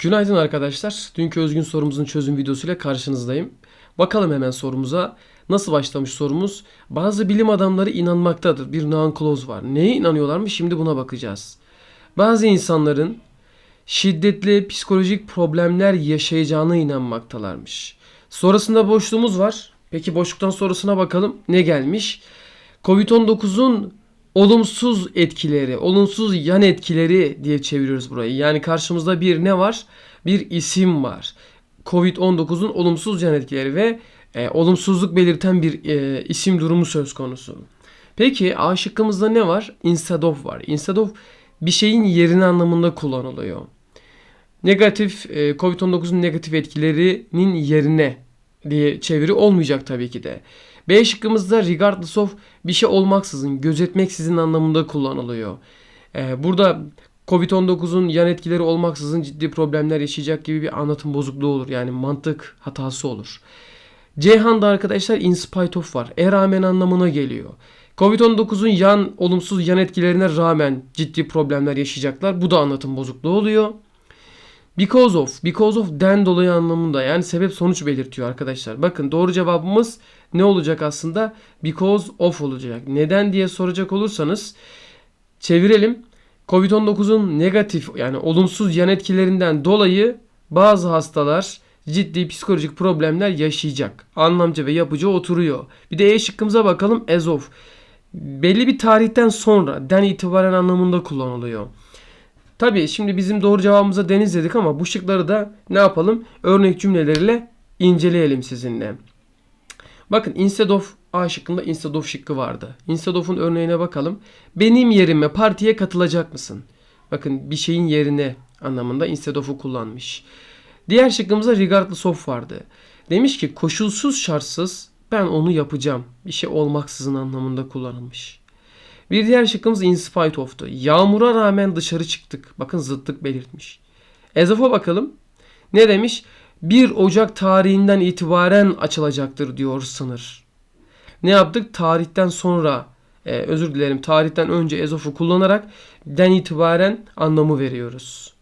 Günaydın arkadaşlar. Dünkü özgün sorumuzun çözüm videosuyla karşınızdayım. Bakalım hemen sorumuza. Nasıl başlamış sorumuz? Bazı bilim adamları inanmaktadır. Bir non-clause var. Neye inanıyorlarmış? Şimdi buna bakacağız. Bazı insanların şiddetli psikolojik problemler yaşayacağına inanmaktalarmış. Sonrasında boşluğumuz var. Peki boşluktan sonrasına bakalım. Ne gelmiş? Covid-19'un olumsuz etkileri, olumsuz yan etkileri diye çeviriyoruz burayı. Yani karşımızda bir ne var? Bir isim var. Covid-19'un olumsuz yan etkileri ve e, olumsuzluk belirten bir e, isim durumu söz konusu. Peki A şıkkımızda ne var? Instead of var. Instead of bir şeyin yerine anlamında kullanılıyor. Negatif e, Covid-19'un negatif etkilerinin yerine diye çeviri olmayacak tabii ki de. B şıkkımızda regardless of bir şey olmaksızın, gözetmeksizin anlamında kullanılıyor. Ee, burada Covid-19'un yan etkileri olmaksızın ciddi problemler yaşayacak gibi bir anlatım bozukluğu olur. Yani mantık hatası olur. Ceyhan'da arkadaşlar in spite of var. E rağmen anlamına geliyor. Covid-19'un yan olumsuz yan etkilerine rağmen ciddi problemler yaşayacaklar. Bu da anlatım bozukluğu oluyor. Because of, because of den dolayı anlamında yani sebep sonuç belirtiyor arkadaşlar. Bakın doğru cevabımız ne olacak aslında? Because of olacak. Neden diye soracak olursanız çevirelim. Covid-19'un negatif yani olumsuz yan etkilerinden dolayı bazı hastalar ciddi psikolojik problemler yaşayacak. Anlamca ve yapıcı oturuyor. Bir de E şıkkımıza bakalım. As of. Belli bir tarihten sonra den itibaren anlamında kullanılıyor. Tabii şimdi bizim doğru cevabımıza deniz dedik ama bu şıkları da ne yapalım? Örnek cümleleriyle inceleyelim sizinle. Bakın instead of A şıkkında instead of şıkkı vardı. Instead of'un örneğine bakalım. Benim yerime partiye katılacak mısın? Bakın bir şeyin yerine anlamında instead of'u kullanmış. Diğer şıkkımızda regardless of vardı. Demiş ki koşulsuz şartsız ben onu yapacağım. Bir şey olmaksızın anlamında kullanılmış. Bir diğer şıkkımız in spite of'tu. Yağmura rağmen dışarı çıktık. Bakın zıtlık belirtmiş. Of'a bakalım. Ne demiş? 1 Ocak tarihinden itibaren açılacaktır diyor sınır. Ne yaptık? Tarihten sonra e, özür dilerim tarihten önce as of'u kullanarak den itibaren anlamı veriyoruz.